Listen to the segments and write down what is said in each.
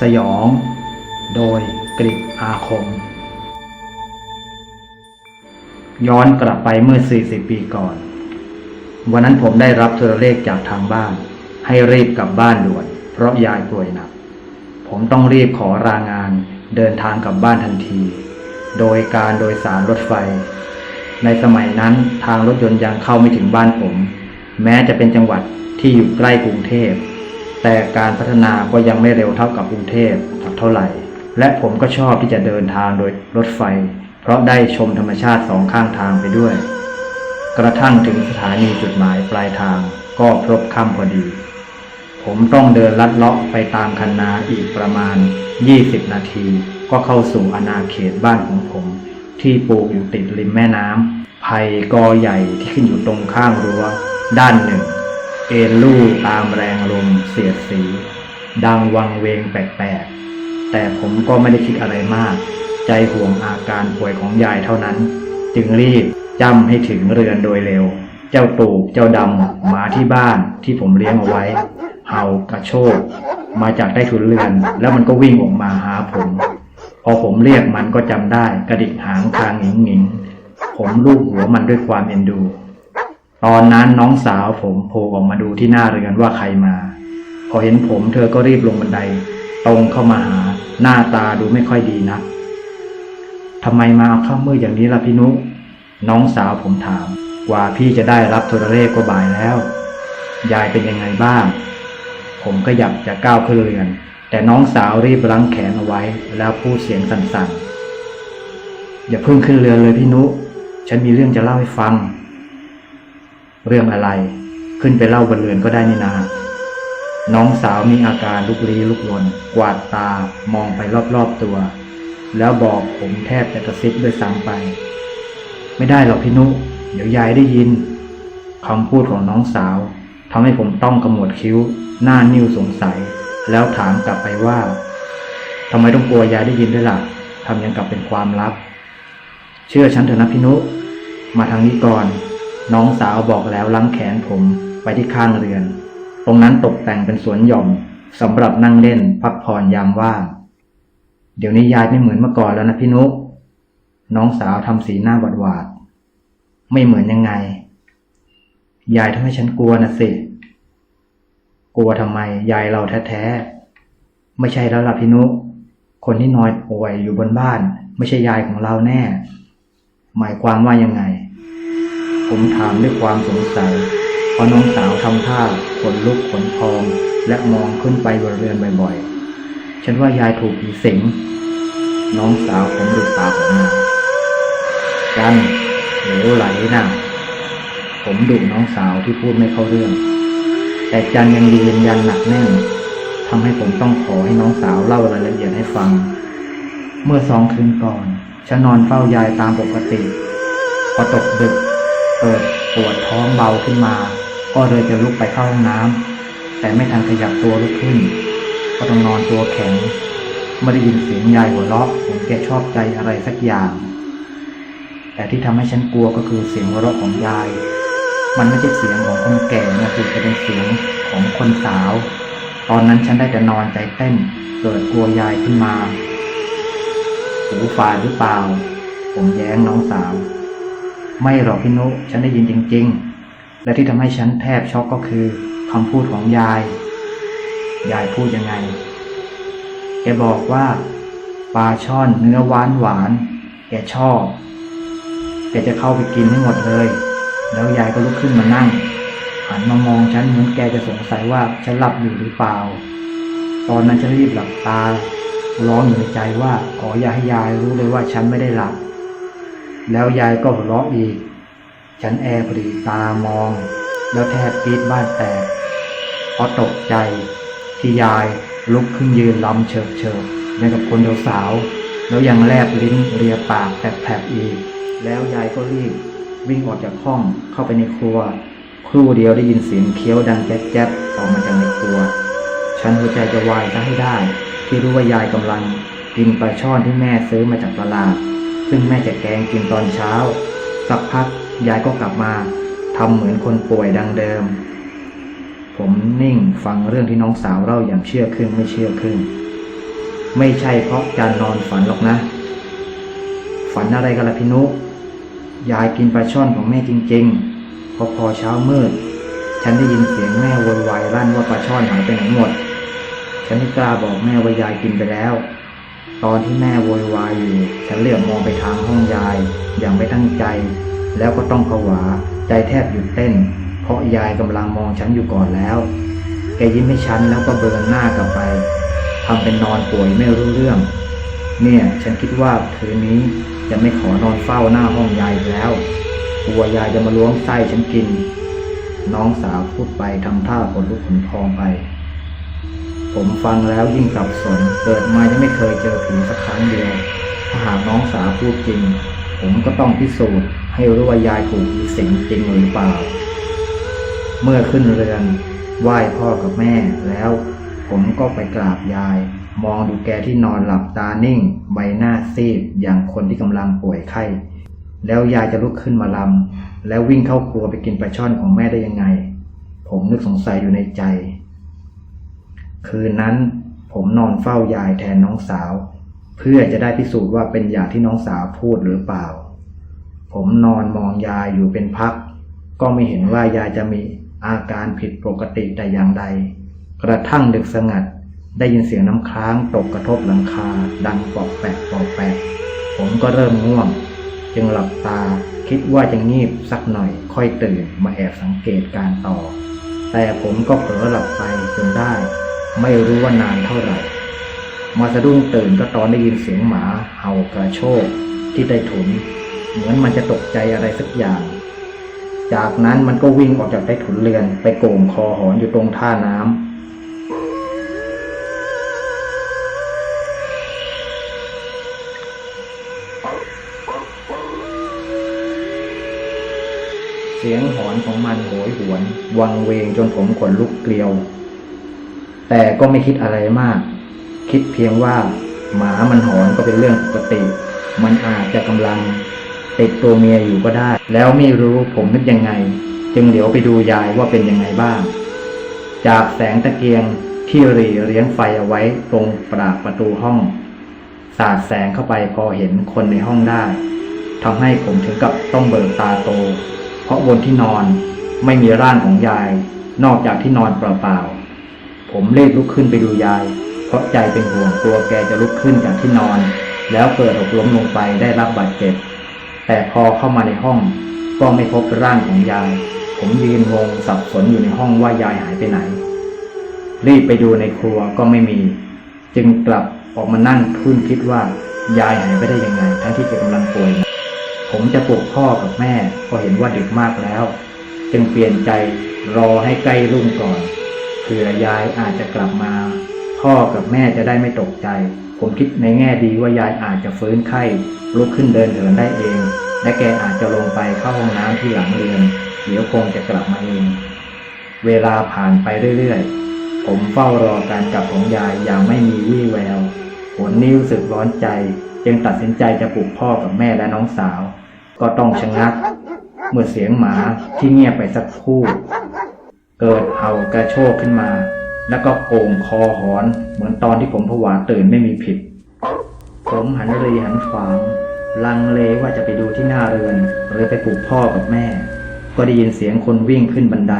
สยอง โดยกริอาคม ย้อนกลับไปเมื่อ 40 ปีก่อน วันนั้นผมได้รับโทรเลขจากทางบ้าน ให้รีบกลับบ้านด่วน เพราะยายป่วยหนัก ผมต้องรีบขอรางานเดินทางกลับบ้านทันที โดยการโดยสารรถไฟ ในสมัยนั้นทางรถยนต์ยังเข้าไม่ถึงบ้านผม แม้จะเป็นจังหวัดที่อยู่ใกล้กรุงเทพ แต่การพัฒนาก็ยังไม่เร็วเท่ากับกรุงเทพสักเท่าไหร่ และผมก็ชอบที่จะเดินทางโดยรถไฟ เพราะได้ชมธรรมชาติสองข้างทางไปด้วย กระทั่งถึงสถานีจุดหมายปลายทางก็พลบค่ำพอดี ผมต้องเดินลัดเลาะไปตามคันนาอีกประมาณ 20 นาที ก็เข้าสู่อาณาเขตบ้านของผม ที่ปลูกอยู่ติดริมแม่น้ำไผ่กอใหญ่ที่ขึ้นอยู่ตรงข้างรั้วด้านหนึ่ง เอ็นลู่ตามแรงลมเสียดสี ดังวังเวงแปลกๆ แต่ผมก็ไม่ได้คิดอะไรมาก ใจห่วงอาการป่วยของยายเท่านั้น จึงรีบจำให้ถึงเรือนโดยเร็ว เจ้าตูบเจ้าดำหมาที่บ้านที่ผมเลี้ยงเอาไว้ เห่ากระโชกมาจากใต้ถุนเรือน แล้วมันก็วิ่งออกมาหาผม พอผมเรียกมันก็จำได้กระดิกหางคางหงิงหงิงผมลูบหัวมันด้วยความเอ็นดู ตอนนั้นน้องสาวผมโผล่ออกมาดูที่หน้าเรือนว่าใครมา พอเห็นผมเธอก็รีบลงบันได ตรงเข้ามาหา หน้าตาดูไม่ค่อยดีนักทำไมมาเอาข้ามมืดอย่างนี้ล่ะพี่นุน้องสาวผมถามกว่าพี่จะได้รับโทรเลขก็บ่ายแล้ว ยายเป็นยังไงบ้าง ผมก็อยากจะก้าวขึ้นเรือน แต่น้องสาวรีบรั้งแขนเอาไว้ แล้วพูดเสียงสั่นๆอย่าเพิ่งขึ้นเรือนเลยพี่นุ ฉันมีเรื่องจะเล่าให้ฟัง เรื่องอะไร ขึ้นไปเล่าบนเรือนก็ได้นี่นา น้องสาวมีอาการลุกลี้ลุกลน กวาดตามองไปรอบๆตัว แล้วบอกผมแทบจะกระซิบด้วยซ้ำไป ไม่ได้หรอกพี่นุ เดี๋ยวยายได้ยินคำพูดของน้องสาวทำให้ผมต้องกระหมวดคิ้ว หน้านิ้วสงสัย แล้วถามกลับไปว่าทำไมต้องกลัวยายได้ยินด้วยล่ะทำยังกับเป็นความลับ เชื่อฉันเถอะนะพี่นุ มาทางนี้ก่อน น้องสาวบอกแล้วล้างแขนผมไปที่ข้างเรือน ตรงนั้นตกแต่งเป็นสวนหย่อมสำหรับนั่งเล่นพักผ่อนยามว่างเดี๋ยวนี้ยายไม่เหมือนเมื่อก่อนแล้วนะพี่นุกน้องสาวทำสีหน้าหวาดหวาดไม่เหมือนยังไง ยายทำให้ฉันกลัวนะสิ กลัวทำไม ยายเราแท้ๆ ไม่ใช่แล้วล่ะพี่นุกคนที่นอนป่วยอยู่บนบ้าน ไม่ใช่ยายของเราแน่ หมายความว่ายังไง ผมถามด้วยความสงสัยเพราะน้องสาวทำท่าขนลุกขนพอง และมองขึ้นไปบนเรือนบ่อยๆ ฉันว่ายายถูกผีสิง น้องสาวผมหลุดปากออกมากันเหลวไหลนะผมดุน้องสาวที่พูดไม่เข้าเรื่อง แต่จันยังยืนยันหนักแน่นทำให้ผมต้องขอให้น้องสาวเล่ารายละเอียดให้ฟัง เมื่อสองคืนก่อน ฉันนอนเฝ้ายายตามปกติพอตกดึก เกิดปวดท้องเบาขึ้นมา ก็เลยจะลุกไปเข้าห้องน้ำแต่ไม่ทันขยับตัวลุกขึ้น ก็ต้องนอนตัวแข็งไม่ได้ยินเสียงยายหัวเราะผมแกชอบใจอะไรสักอย่าง แต่ที่ทำให้ฉันกลัวก็คือเสียงหัวเราะของยาย มันไม่ใช่เสียงของคนแก่นะคือจะเป็นเสียงของคนสาว ตอนนั้นฉันได้แต่นอนใจเต้นเกิดกลัวยายขึ้นมาหูฝาดหรือเปล่า ผมแย้งน้องสาว ไม่หรอกพี่นุ ฉันได้ยินจริง ๆ และที่ทำให้ฉันแทบช็อกก็คือคำพูดของยาย ยายพูดยังไง แกบอกว่าปลาช่อนเนื้อหวานหวาน แกชอบ แกจะเข้าไปกินให้หมดเลย แล้วยายก็ลุกขึ้นมานั่ง หันมามองฉันเหมือนแกจะสงสัยว่าฉันหลับอยู่หรือเปล่า ตอนนั้นฉันรีบหลับตา ร้องอยู่ในใจว่าขออย่าให้ยายรู้เลยว่าฉันไม่ได้หลับ แล้วยายก็หัวเราะอีก ฉันแอบรีตามอง แล้วแทบกรีดบ้านแตกเพราะตกใจที่ยายลุกขึ้นยืนล้ำเฉิบเฉิบเหมือนกับคนเดียวสาวแล้วยังแลบลิ้นเรียปากแผลบๆอีก แล้วยายก็รีบวิ่งออกจากห้องเข้าไปในครัว ครู่เดียวได้ยินเสียงเคี้ยวดังแจ๊บๆออกมาจากในครัว ฉันหัวใจจะวายซะให้ได้ ที่รู้ว่ายายกำลังกินปลาช่อนที่แม่ซื้อมาจากตลาด ซึ่งแม่จะแกงกินตอนเช้า สักพักยายก็กลับมาทำเหมือนคนป่วยดังเดิม ผมนิ่งฟังเรื่องที่น้องสาวเล่าอย่างเชื่อครึ่งไม่เชื่อครึ่งไม่ใช่เพราะจานนอนฝันหรอกนะ ฝันอะไรกันล่ะพี่นุยายกินปลาช่อนของแม่จริงๆ พอพอเช้ามืด ฉันได้ยินเสียงแม่วยวายลั่นว่าปลาช่อนหายไปไหนหมด ฉันไม่กล้าบอกแม่ว่ายายกินไปแล้ว ตอนที่แม่โวยวายอยู่ ฉันเหลือบมองไปทางห้องยาย อย่างไม่ตั้งใจ แล้วก็ต้องผวา ใจแทบหยุดเต้น เพราะยายกำลังมองฉันอยู่ก่อนแล้ว แกยิ้มให้ฉันแล้วก็เบินหน้ากลับไปทำเป็นนอนป่วยไม่รู้เรื่อง เนี่ยฉันคิดว่าคืนนี้จะไม่ขอนอนเฝ้าหน้าห้องยายแล้วกลัวยายจะมาล้วงไส้ฉันกิน น้องสาวพูดไปทำท่าขนลุกขนพองไป ผมฟังแล้วยิ่งสับสน เกิดมายังไม่เคยเจอผีสักครั้งเดียว ถ้าหากน้องสาวพูดจริง ผมก็ต้องพิสูจน์ ให้รู้ว่ายายถูกผีสิงจริงหรือเปล่า เมื่อขึ้นเรือนไหว้พ่อกับแม่แล้ว ผมก็ไปกราบยาย มองดูแกที่นอนหลับตานิ่ง ใบหน้าซีดอย่างคนที่กำลังป่วยไข้ แล้วยายจะลุกขึ้นมาลำแล้ววิ่งเข้าครัวไปกินปลาช่อนของแม่ได้ยังไง ผมนึกสงสัยอยู่ในใจ คืนนั้นผมนอนเฝ้ายายแทนน้องสาว เพื่อจะได้พิสูจน์ว่าเป็นอย่างที่น้องสาวพูดหรือเปล่า ผมนอนมองยายอยู่เป็นพัก ก็ไม่เห็นว่ายายจะมีอาการผิดปกติแต่อย่างใด กระทั่งดึกสงัดได้ยินเสียงน้ำค้างตกกระทบหลังคา ดังปอกแปกปอกแปกผมก็เริ่มง่วง จึงหลับตาคิดว่าจะงีบสักหน่อยค่อยตื่นมาแอบสังเกตการต่อ แต่ผมก็เผลอหลับไปจนได้ ไม่รู้ว่านานเท่าไหร่ มาสะดุ้งตื่นก็ตอนได้ยินเสียงหมาเห่ากระโชกที่ใต้ถุน เหมือนมันจะตกใจอะไรสักอย่าง จากนั้นมันก็วิ่งออกจากใต้ถุนเรือน ไปโก่งคอหอนอยู่ตรงท่าน้ำเสียงหอนของมันโหยหวน วังเวงจนผมขนลุกเกลียว แต่ก็ไม่คิดอะไรมาก คิดเพียงว่า หมามันหอนก็เป็นเรื่องปกติ มันอาจจะกำลังติดตัวเมียอยู่ก็ได้ แล้วไม่รู้ผมนึกยังไง จึงเดี๋ยวไปดูยายว่าเป็นยังไงบ้าง จากแสงตะเกียงที่รีเลี้ยงไฟเอาไว้ตรงปรากประตูห้อง สาดแสงเข้าไปพอเห็นคนในห้องได้ทำให้ผมถึงกับต้องเบิกตาโต เพราะบนที่นอนไม่มีร่างของยาย นอกจากที่นอนเปล่าๆ ผมรีบลุกขึ้นไปดูยาย เพราะใจเป็นห่วงกลัวแกจะลุกขึ้นจากที่นอน แล้วเกิดหกล้มลงไปได้รับบาดเจ็บ แต่พอเข้ามาในห้อง ก็ไม่พบร่างของยาย ผมยืนงงสับสนอยู่ในห้องว่ายายหายไปไหน รีบไปดูในครัวก็ไม่มี จึงกลับออกมานั่งทุ่นคิดว่ายายหายไปได้ยังไง ทั้งที่แกกำลังป่วย ผมจะปลุกพ่อกับแม่ ก็เห็นว่าดึกมากแล้ว จึงเปลี่ยนใจรอให้ใกล้รุ่งก่อน ผื่อยายอาจจะกลับมา พ่อกับแม่จะได้ไม่ตกใจ ผมคิดในแง่ดีว่ายายอาจจะฟื้นไข้ลุกขึ้นเดินเหินได้เอง และแกอาจจะลงไปเข้าห้องน้ำที่หลังเรือนเดี๋ยวคงจะกลับมาเอง เวลาผ่านไปเรื่อยๆ ผมเฝ้ารอการกลับของยายอย่างไม่มีวี่แววผลนี้รู้สึกร้อนใจ จึงตัดสินใจจะปลุกพ่อกับแม่และน้องสาว ก็ต้องชะงัก เมื่อเสียงหมาที่เงียบไปสักครู่ เกิดเห่ากระโชกขึ้นมา แล้วก็โก่งคอหอน เหมือนตอนที่ผมผวาตื่นไม่มีผิด ผมหันรีหันขวางลังเลว่าจะไปดูที่หน้าเรือน หรือไปปลุกพ่อกับแม่ ก็ได้ยินเสียงคนวิ่งขึ้นบันได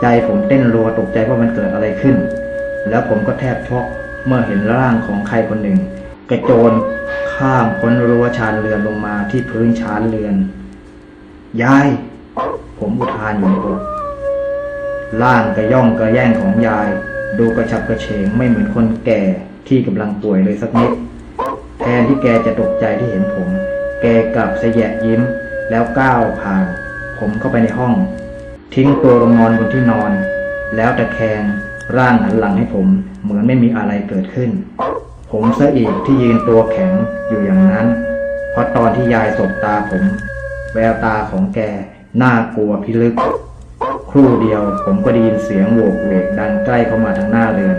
ใจผมเต้นรัวตกใจว่ามันเกิดอะไรขึ้น แล้วผมก็แทบช็อกเมื่อเห็นร่างของใครคนหนึ่ง กระโจนข้ามพ้นรั้วชานเรือนลงมาที่พื้นชานเรือน ยาย ผมอุทานอยู่ในอกร่างกระย่องกระแย่งของยาย ดูกระฉับกระเฉงไม่เหมือนคนแก่ที่กำลังป่วยเลยสักนิด แทนที่แกจะตกใจที่เห็นผม แกกลับเสยะยิ้ม แล้วก้าวผ่าน ผมเข้าไปในห้อง ทิ้งตัวลงนอนบนที่นอน แล้วตะแคงร่างหันหลังให้ผม เหมือนไม่มีอะไรเกิดขึ้น ผมซะอีกที่ยืนตัวแข็งอยู่อย่างนั้น เพราะตอนที่ยายสบตาผม แววตาของแก น่ากลัวพิลึก ครู่เดียวผมก็ได้ยินเสียงโวกเวกดังใกล้เข้ามาทางหน้าเรือน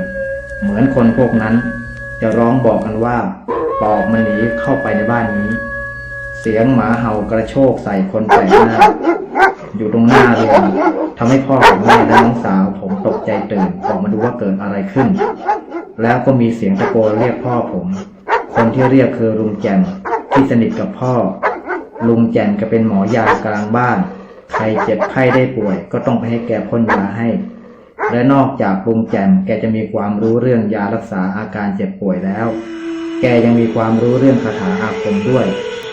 เหมือนคนพวกนั้น จะร้องบอกกันว่าปอบมันหนีเข้าไปในบ้านนี้ เสียงหมาเห่ากระโชกใส่คนแปลกหน้า อยู่ตรงหน้าเรือนทำให้พ่อกับแม่และน้องสาว ผมตกใจตื่นออกมาดูว่าเกิดอะไรขึ้น แล้วก็มีเสียงตะโกนเรียกพ่อผม คนที่เรียกคือลุงแจมที่สนิทกับพ่อ ลุงแจมก็เป็นหมอยากลางบ้าน ใครเจ็บไข้ได้ป่วย ก็ต้องไปให้แกพ่นยาให้ และนอกจากลุงแจมแกจะมีความรู้เรื่องยารักษาอาการเจ็บป่วยแล้ว แกยังมีความรู้เรื่องคาถาอาคมด้วย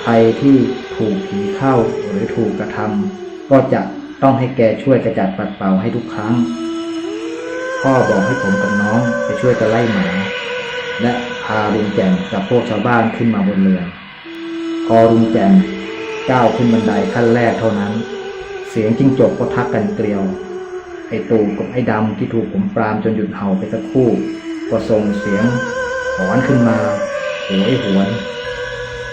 ใครที่ถูกผีเข้าหรือถูกกระทำก็จะต้องให้แกช่วยกระจัดปัดเป่าให้ทุกครั้ง พ่อบอกให้ผมกับน้องไปช่วยกันไล่หมา และพาลุงแจมกับพวกชาวบ้านขึ้นมาบนเรือพอลุงแจมก้าวขึ้นบันไดขั้นแรกเท่านั้น เสียงจิ้งจกก็ทักกันเกลียว ไอ้ตูกับไอ้ดำที่ถูกผมปรามจนหยุดเห่าไปสักครู่ ก็ส่งเสียงหอนขึ้นมาโหยหวน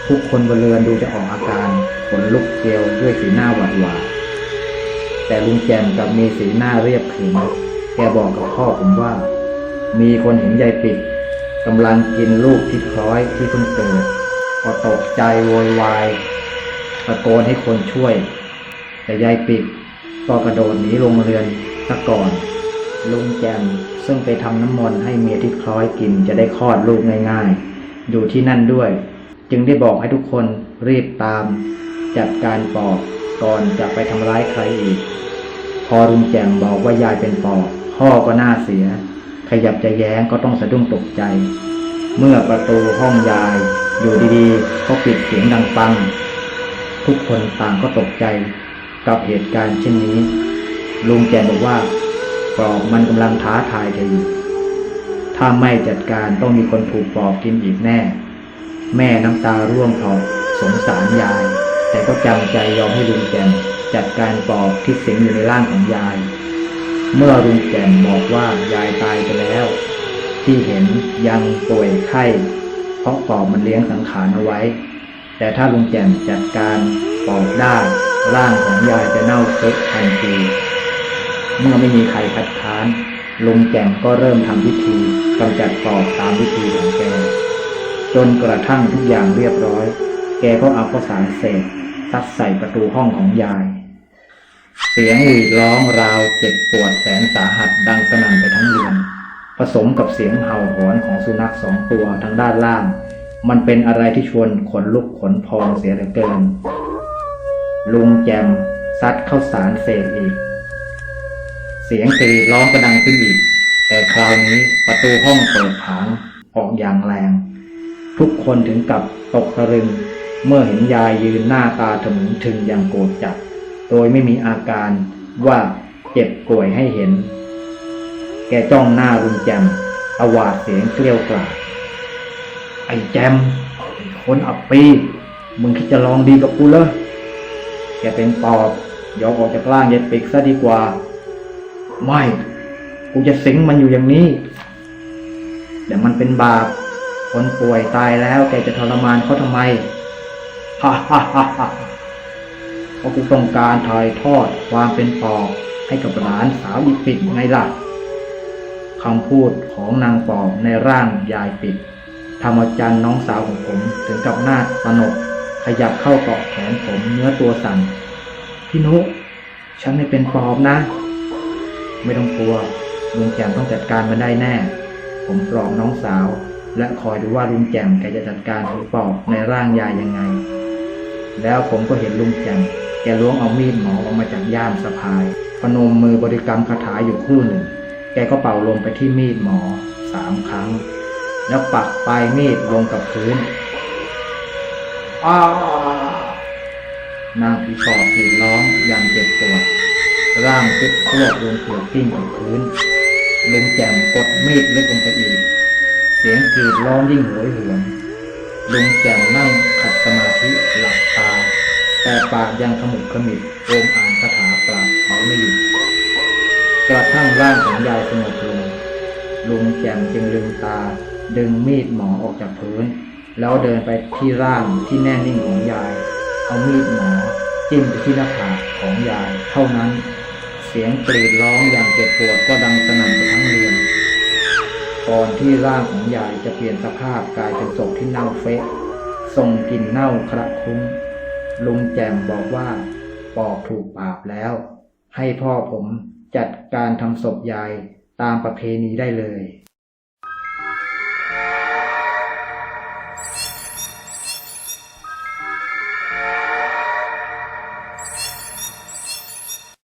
ทุกคนบนเรือนดูจะออกอาการขนลุกเกลียวด้วยสีหน้าหวาดหวาดแต่ลุงแจมกลับมีสีหน้าเรียบขรึมแกบอกกับพ่อผมว่า มีคนเห็นยายปิดกำลังกินลูกที่คล้อยที่เพิ่งเกิดก็ตกใจโวยวายตะโกนให้คนช่วย แต่ยายปิดก็กระโดดหนีลงเรือนซะก่อน ลุงแจมซึ่งไปทำน้ำมนต์ให้เมียที่คล้อยกินจะได้คลอดลูกง่ายๆ อยู่ที่นั่นด้วย จึงได้บอกให้ทุกคนรีบตาม จัดการปอบก่อนจะไปทำร้ายใครอีก พอลุงแจมบอกว่ายายเป็นปอบพ่อก็น่าเสีย ขยับจะแย้งก็ต้องสะดุ้งตกใจ เมื่อประตูห้องยายอยู่ดีๆก็ปิดเสียงดังปัง ทุกคนต่างก็ตกใจ กับเหตุการณ์เช่นนี้ ลุงแจมบอกว่าปอบมันกำลังท้าทายเธออยู่ถ้าไม่จัดการต้องมีคนถูกปอบกินอีกแน่ แม่น้ำตาร่วงเพราสงสารยาย แต่ก็จำใจยอมให้ลุงแจมจัดการปอบที่สิงอยู่ในร่างของยาย เมื่อลุงแจมบอกว่ายายตายไปแล้ว ที่เห็นยังป่วยไข้เพราะปอบมันเลี้ยงสังขารเอาไว้ แต่ถ้าลุงแจมจัดการปอบได้ ร่างของยายจะเน่าเฟะทันที เมื่อไม่มีใครคัดค้านลุงแจมก็เริ่มทำพิธีกำจัดปอบตามวิธีของแก จนกระทั่งทุกอย่างเรียบร้อย แกก็เอาข้าวสารเศษซัดใส่ประตูห้องของยาย เสียงหวีดร้องราวเจ็บปวดแสนสาหัสดังสนั่นไปทั้งเรือน ผสมกับเสียงเห่าหอนของสุนัขสองตัวทางด้านล่าง มันเป็นอะไรที่ชวนขนลุกขนพองเสียเหลือเกิน ลุงแจมซัดข้าวสารเศษอีก เสียงกรีดร้องก็ดังขึ้นอีก แต่คราวนี้ประตูห้องเปิดผางออกอย่างแรง ทุกคนถึงกับตกตะลึง เมื่อเห็นยายยืนหน้าตาถมึงถึงอย่างโกรธจัด โดยไม่มีอาการว่าเจ็บป่วยให้เห็น แกจ้องหน้าลุงแจมอาวาดเสียงเกลียวกราดไอ้แจม คนอับปี มึงคิดจะลองดีกับกูเลย แกเป็นปอบยอมออกจากร่างยายปิกซะดีกว่า ไม่ กูจะสิงมันอยู่อย่างนี้เดี๋ยวมันเป็นบาป คนป่วยตายแล้วแกจะทรมานเขาทำไม ฮ่าฮ่าฮ่าฮ่าเพราะกูต้องการถ่ายทอดความเป็นปอบให้กับหลานสาวอีปิดไงล่ะคำพูดของนางปอบในร่างยายปิดทำอาจันน้องสาวของผมถึงกับหน้าสนก ขยับเข้าเกาะแขนผมเนื้อตัวสั่น พี่นุ ฉันไม่เป็นปอบนะ ไม่ต้องกลัวลุงแจมต้องจัดการมันได้แน่ ผมปลอบน้องสาว และคอยดูว่าลุงแจมแกจะจัดการผีปอบในร่างยายยังไง แล้วผมก็เห็นลุงแจมแกล้วงเอามีดหมอออกมาจากย่ามสะพาย พนมมือบริกรรมคาถาอยู่ครู่หนึ่ง แกก็เป่าลมไปที่มีดหมอสามครั้ง แล้วปักปลายมีดลงกับพื้น อ้านางผีปอบกรีดร้องอย่างเจ็บปวด ร่างเจ็บพวกลงเกลือกกิ้งกับพื้นลุงแจมกดมีดลึกลงไปอีก เสียงกรีดร้องยิ่งโหยหวนลุงแจมนั่งขัดสมาธิหลับตา แต่ปากยังขมุกขมิบโอมอ่านคาถาปราบเขาไม่หยุดกระทั่งร่างของยายสงบลงลุงแจมจึงลืมตา ดึงมีดหมอออกจากพื้น แล้วเดินไปที่ร่างที่แน่นิ่งของยาย เอามีดหมอจิ้มไปที่หน้าผากของยาย เท่านั้น เสียงกรีดร้องอย่างเจ็บปวดก็ดังสนั่นไปทั้งเรือนก่อนที่ร่างของยายจะเปลี่ยนสภาพกลายเป็นศพที่เน่าเฟะส่งกลิ่นเน่าคระคลุ้งลุงแจมบอกว่าปอบถูกปราบแล้ว ให้พ่อผมจัดการทำศพยายตามประเพณีได้เลย